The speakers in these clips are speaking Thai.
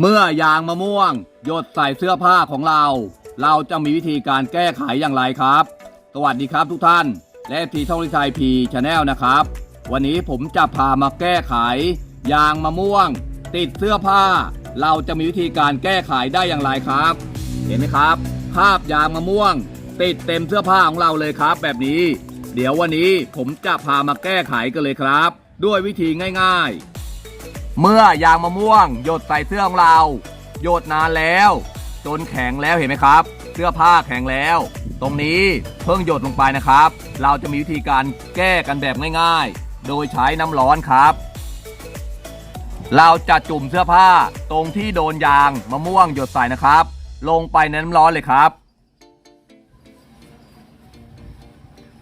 เมื่อยางมะม่วง หยดใส่เสื้อผ้าของเรา เราจะมีวิธีการแก้ไขอย่างไรครับ สวัสดีครับทุกท่าน และทีท่องลิไทยพีชาแนลนะครับ วันนี้ผมจะพามาแก้ไข ยางมะม่วง ติดเสื้อผ้า เราจะมีวิธีการแก้ไขได้อย่างไรครับ เห็นไหมครับภาพยางมะม่วง ติดเต็มเสื้อผ้าของเราเลยครับ แบบนี้ เดี๋ยววันนี้ผมจะพามาแก้ไขกันเลยครับ ด้วยวิธีง่าย ๆ เมื่อยางมะม่วง หยดใส่เสื้อของเรา หยดนานแล้ว จนแข็งแล้วเห็นไหมครับ เสื้อผ้าแข็งแล้ว ตรงนี้เพิ่งหยดลงไปนะครับ เราจะมีวิธีการแก้กันแบบง่ายๆ โดยใช้น้ำร้อนครับ เราจะจุ่มเสื้อผ้าตรงที่โดนยางมะม่วงหยดใส่นะครับ ลงไปในน้ำร้อนเลยครับ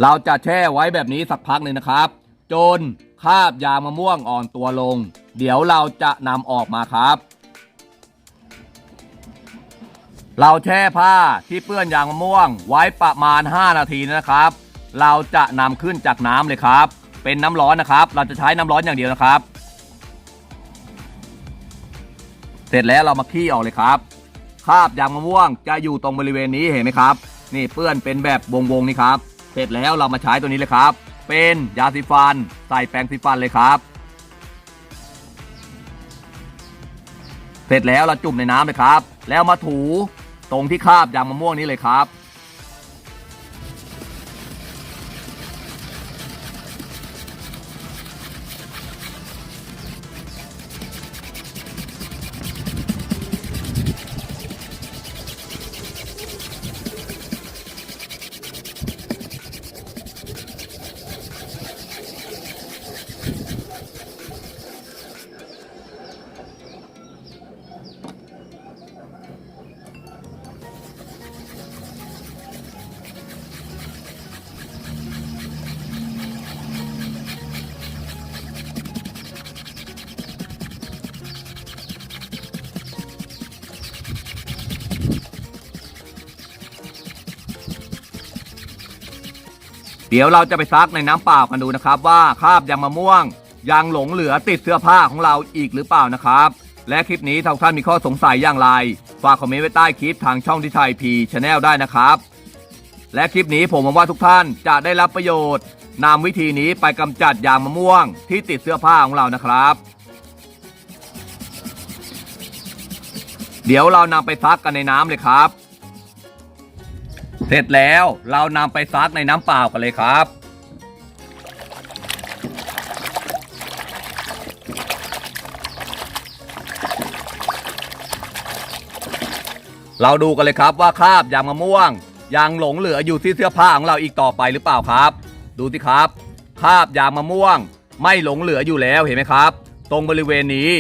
เราจะแช่ไว้แบบนี้สักพักหนึ่งนะครับ จนคาบยางมะม่วงอ่อนตัวลง เดี๋ยวเราจะนำออกมาครับ เราแช่ผ้าที่เปื้อนยางมะม่วงไว้ประมาณ 5 นาทีนะครับ เราจะนำขึ้นจากน้ำเลยครับ เป็นน้ำร้อนนะครับ เราจะใช้น้ำร้อนอย่างเดียวนะครับ เสร็จแล้วเรามาขี้ออกเลยครับคราบยางมะม่วงจะอยู่ตรงบริเวณนี้เห็นไหมครับ นี่เปื้อนเป็นแบบวงๆนี่ครับ เสร็จแล้วเรามาใช้ตัวนี้เลยครับ เป็นยาสีฟัน ใส่แปรงสีฟันเลยครับ เสร็จแล้วเราจุ่มในน้ำเลยครับ แล้วมาถูตรงที่คาบยางมะม่วงนี้เลยครับ เดี๋ยวเราจะไปซักในน้ำเปล่ากันดูนะครับ ว่าคราบยางมะม่วงยังหลงเหลือติดเสื้อผ้าของเราอีกหรือเปล่านะครับ และคลิปนี้ถ้าท่านมีข้อสงสัยอย่างไร ฝากคอมเมนต์ไว้ใต้คลิปทางช่องที่ไทยพีชแนลได้นะครับ และคลิปนี้ผมหวังว่าทุกท่านจะได้รับประโยชน์นำวิธีนี้ไปกำจัดยางมะม่วงที่ติดเสื้อผ้าของเรานะครับ เดี๋ยวเรานำไปซักกันในน้ำเลยครับ เสร็จแล้วเรานำไปซักในน้ำเปล่ากันเลยครับ เราดูกันเลยครับว่าคราบยางมะม่วงยังหลงเหลืออยู่ที่เสื้อผ้าของเราอีกต่อไปหรือเปล่าครับ ดูสิครับคราบยางมะม่วง ไม่หลงเหลืออยู่แล้วเห็นไหมครับ ตรงบริเวณนี้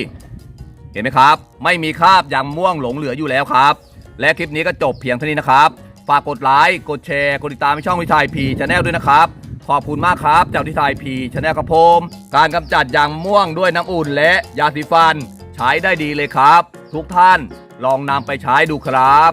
เห็นไหมครับ ไม่มีคราบยางมะม่วงหลงเหลืออยู่แล้วครับ และคลิปนี้ก็จบเพียงเท่านี้นะครับ ฝากกดไลค์กดแชร์ กดติดตามช่องวิทยพีชาแนลด้วยนะครับ ขอบคุณมากครับ จากวิทยพีชาแนลครับผมการกำจัดยางมะม่วงด้วยน้ำอุ่นและยาสีฟัน ใช้ได้ดีเลยครับ ทุกท่านลองนำไปใช้ดูครับ